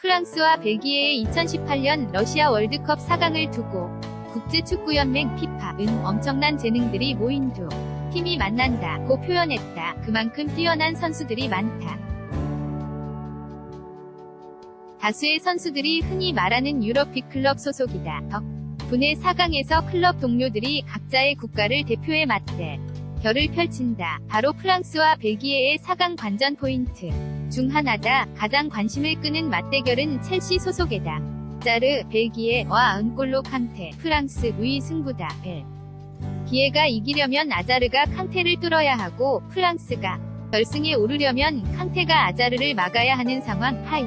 프랑스와 벨기에의 2018년 러시아 월드컵 4강을 두고 국제축구연맹 피파은 엄청난 재능들이 모인 두 팀이 만난다고 표현했다. 그만큼 뛰어난 선수들이 많다. 다수의 선수들이 흔히 말하는 유럽 빅클럽 소속이다. 덕분에 4강에서 클럽 동료들이 각자의 국가를 대표해 맞대. 결을 펼친다. 바로 프랑스와 벨기에의 4강 관전 포인트 중 하나다. 가장 관심을 끄는 맞대결은 첼시 소속이다. 자르, 벨기에와 은골로 칸테, 프랑스 우위 승부다. 벨. 기회가 이기려면 아자르가 칸테를 뚫어야 하고 프랑스가 결승에 오르려면 칸테가 아자르를 막아야 하는 상황 하이.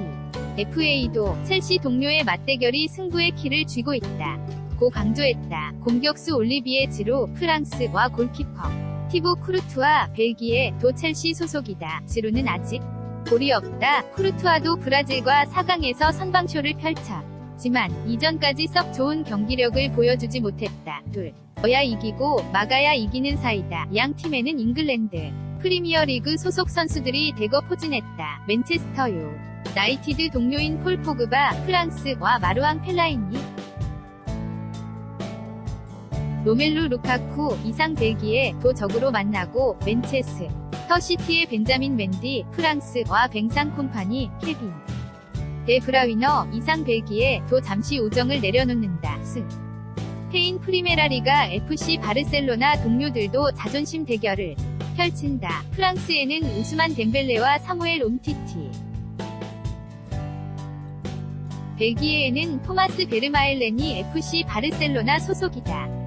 FA도 첼시 동료의 맞대결이 승부의 키를 쥐고 있다. 고 강조했다. 공격수 올리비에 지루 프랑스와 골키퍼 티보 쿠르투아 벨기에 도 첼시 소속이다. 지루는 아직 골이 없다. 쿠르투아도 브라질과 4강에서 선방쇼를 펼쳤지만 이전까지 썩 좋은 경기력을 보여주지 못했다. 둘. 어야 이기고 막아야 이기는 사이다. 양 팀에는 잉글랜드 프리미어리그 소속 선수들이 대거 포진했다. 맨체스터 유 나이티드 동료인 폴 포그바 프랑스와 마루앙 펠라인이 로멜루 루카쿠 이상 벨기에 도 적으로 만나고 맨체스 터시티의 벤자민 멘디 프랑스와 뱅상 콤파니 케빈 데 브라위너 이상 벨기에 도 잠시 우정을 내려놓는다. 스 스페인 프리메라리가 FC 바르셀로나 동료들도 자존심 대결을 펼친다. 프랑스에는 우스만 덴벨레와 사무엘 옴티티 벨기에에는 토마스 베르마엘렌이 FC 바르셀로나 소속이다.